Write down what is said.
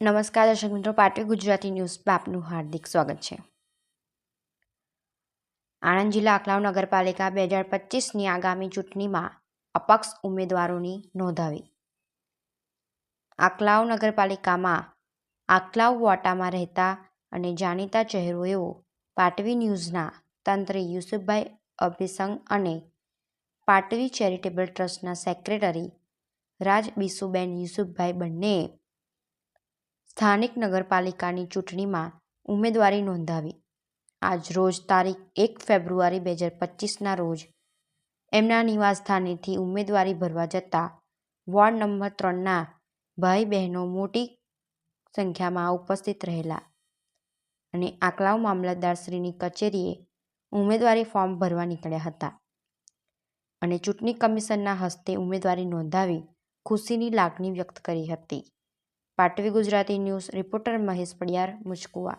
નમસ્કાર, દર્શક મિત્રો. પાટવી ગુજરાતી ન્યૂઝમાં આપનું હાર્દિક સ્વાગત છે. આણંદ જિલ્લા આકલાવ નગરપાલિકા બે હજાર પચીસની આગામી ચૂંટણીમાં અપક્ષ ઉમેદવારોની નોંધાવી. આકલાવ નગરપાલિકામાં આકલાવ વોટામાં રહેતા અને જાણીતા ચહેરો એવો પાટવી ન્યૂઝના તંત્રી યુસુફભાઈ અભિસંગ અને પાટવી ચેરિટેબલ ટ્રસ્ટના સેક્રેટરી રાજ બિસુબેન યુસુફભાઈ બંનેએ સ્થાનિક નગરપાલિકાની ચૂંટણીમાં ઉમેદવારી નોંધાવી. આજ રોજ તારીખ એક ફેબ્રુઆરી બે હજાર પચીસના રોજ એમના નિવાસસ્થાનેથી ઉમેદવારી ભરવા જતાં વોર્ડ નંબર ત્રણના ભાઈ બહેનો મોટી સંખ્યામાં ઉપસ્થિત રહેલા અને આકલાવ મામલતદારશ્રીની કચેરીએ ઉમેદવારી ફોર્મ ભરવા નીકળ્યા હતા અને ચૂંટણી કમિશનના હસ્તે ઉમેદવારી નોંધાવી ખુશીની લાગણી વ્યક્ત કરી હતી. પાટવી ગુજરાતી ન્યૂઝ રિપોર્ટર મહેશ પડિયાર મુજકુવા.